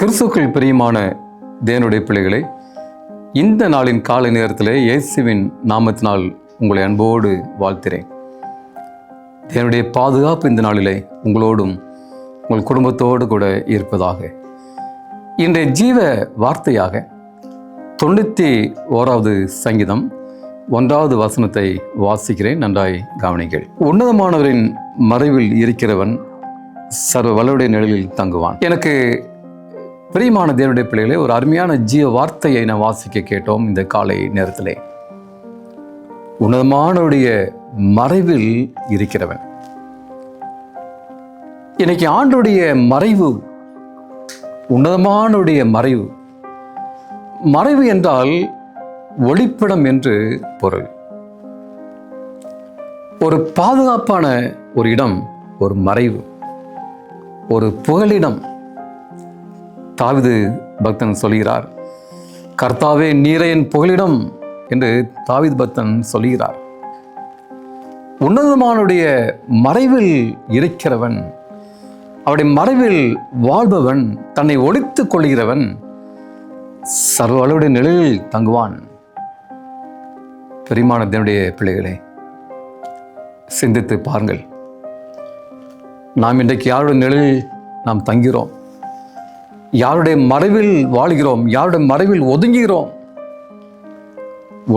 கிறிஸ்துக்கள் பிரியமான தேவனுடைய பிள்ளைகளை இந்த நாளின் காலை நேரத்தில் இயேசுவின் நாமத்தினால் உங்களை அன்போடு வாழ்த்துறேன் தேவனுடைய பாதுகாப்பு இந்த நாளிலே உங்களோடும் உங்கள் குடும்பத்தோடு கூட இருப்பதாக. இன்றைய ஜீவ வார்த்தையாக தொண்ணூற்றி ஓராவது சங்கீதம் ஒன்றாவது வசனத்தை வாசிக்கிறேன். நன்றாய் கவனிங்கள். உன்னதமானவரின் மறைவில் இருக்கிறவன் சர்வ வலுடைய நிழலில் தங்குவான். எனக்கு பிரியமான தேவனுடைய பிள்ளைகளே ஒரு அருமையான ஜீவ வார்த்தையை நான் வாசிக்க கேட்டோம் இந்த காலை நேரத்திலே. உன்னதமானவருடைய மறைவில் இருக்கிறவன். இன்னைக்கு ஆண்டுடைய மறைவு உன்னதமானுடைய மறைவு மறைவு என்றால் ஒளிப்பிடம் என்று பொருள். ஒரு பாதுகாப்பான ஒரு இடம் ஒரு மறைவு ஒரு புகலிடம் தாவிது பக்தன் சொல்கிறார் கர்த்தாவே நீரே என் புகலிடம் என்று தாவிது பக்தன் சொல்கிறார். உன்னதமானுடைய மறைவில் இருக்கிறவன் அவருடைய மறைவில் வாழ்பவன் தன்னை ஒழித்துக் கொள்கிறவன் சர்வளவுடைய நிலையில் தங்குவான். பெருமானத்தினுடைய பிள்ளைகளே சிந்தித்து பாருங்கள். நாம் இன்றைக்கு யாருடைய நிழலில் நாம் தங்கிறோம் யாருடைய மறைவில் வாழ்கிறோம் யாருடைய மறைவில் ஒதுங்குகிறோம்?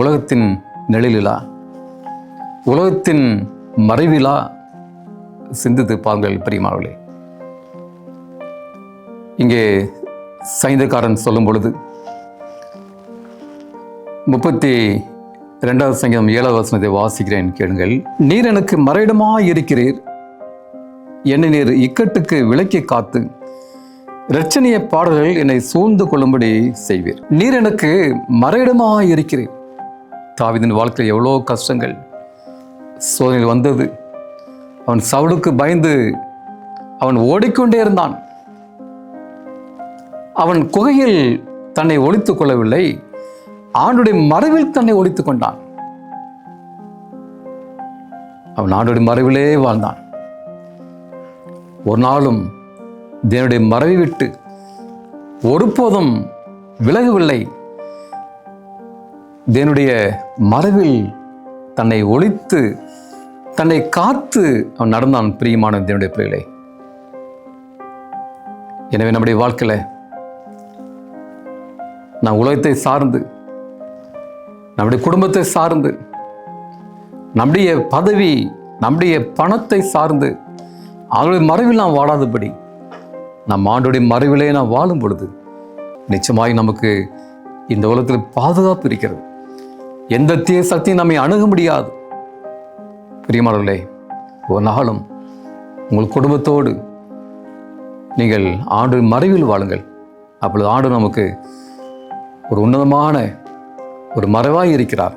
உலகத்தின் நிழலிலா? உலகத்தின் மறைவிலா? சிந்தித்து பாருங்கள் பிரியமானவர்களே. இங்கே சைந்தக்காரன் சொல்லும் பொழுது முப்பத்தி ரெண்டாவது சங்கீதம் ஏழாவது வசனத்தை வாசிக்கிறேன் கேளுங்கள். நீர் எனக்கு மறையிடமாய் இருக்கிறீர் என்னை நீர் இக்கட்டுக்கு விலக்கி காத்து இரட்சணிய பாடல்கள் என்னை சூழ்ந்து கொள்ளும்படி செய்வீர். நீர் எனக்கு மறையிடமாக இருக்கிறீர் தாவிதின் வாழ்க்கையில் எவ்வளோ கஷ்டங்கள். சோதனையில் வந்தது. அவன் சவுளுக்கு பயந்து அவன் ஓடிக்கொண்டே இருந்தான். அவன் குகையில் தன்னை ஒழித்துக் கொள்ளவில்லை. ஆண்டுடைய மறைவில் தன்னை ஒழித்துக் கொண்டான். அவன் ஆண்டுடைய மறைவிலே வாழ்ந்தான். ஒரு நாளும் தேவனுடைய மறைவை விட்டு ஒருபோதும் விலகவில்லை. தேவனுடைய மறைவில் தன்னை ஒழித்து தன்னை காத்து அவன் நடந்தான் பிரியமான தேவனுடைய பிள்ளைகளை. எனவே நம்முடைய வாழ்க்கையில் நான் உலகத்தை சார்ந்து நம்முடைய குடும்பத்தை சார்ந்து நம்முடைய பதவி நம்முடைய பணத்தை சார்ந்து அவருடைய மறைவில் நாம் வாழாதபடி நம் ஆண்டுடைய மறைவிலே நாம் வாழும் பொழுது நிச்சயமாய் நமக்கு இந்த உலகத்தில் பாதுகாப்பு இருக்கிறது. எந்த தீய சக்தியும் நம்மை அணுக முடியாது. பிரியமானவர்களே ஒரு நாளும் உங்கள் குடும்பத்தோடு நீங்கள் ஆண்டு மறைவில் வாழுங்கள். அப்பொழுது ஆண்டு நமக்கு ஒரு உன்னதமான ஒரு மறைவாய் இருக்கிறார்.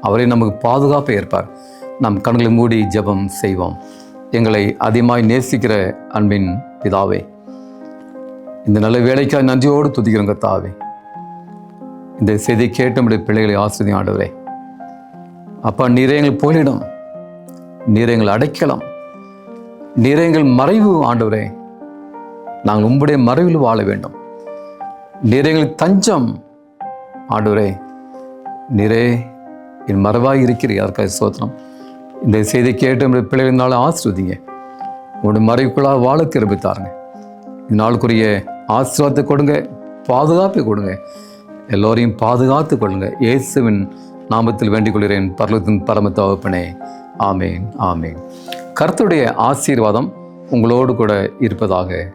அவரை நமக்கு பாதுகாப்பை ஏற்பார். நம் கண்களை மூடி ஜெபம் செய்வோம். எங்களை அதிகமாய் நேசிக்கிற அன்பின் பிதாவே இந்த நல்ல வேலைக்காக நன்றியோடு துதிக்கிறோங்க தாவே இந்த செய்தி கேட்டு நம்முடைய பிள்ளைகளை ஆசிரியம் ஆண்டவரே. அப்பா நீரே எங்கள் புகலிடம் அடைக்கலாம். எங்கள் எங்கள் மறைவு ஆண்டவரே. நாங்கள் உங்களுடைய மறைவில் வாழ வேண்டும். நீரே எங்கள் தஞ்சம் ஆண்டவரே. நீரே என் மறைவாக இருக்கிறீர். அதற்காக சோத்திரம்? இந்த செய்தி கேட்டு நம்முடைய பிள்ளைகளினால ஆசிர்வதிங்க. உங்களுடைய மறைவுக்குள்ளாக வாழ கிருபித்தாருங்க. நாளுக்குரிய ஆசீர்வாதத்தை கொடுங்க பாதுகாப்பை கொடுங்க. எல்லோரையும் பாதுகாத்து கொள்ளுங்க. இயேசுவின் நாமத்தில் வேண்டிக் கொள்கிறேன். பரலத்தின் பரம தவப்பனே ஆமேன் ஆமேன். கருத்துடைய ஆசீர்வாதம் உங்களோடு கூட இருப்பதாக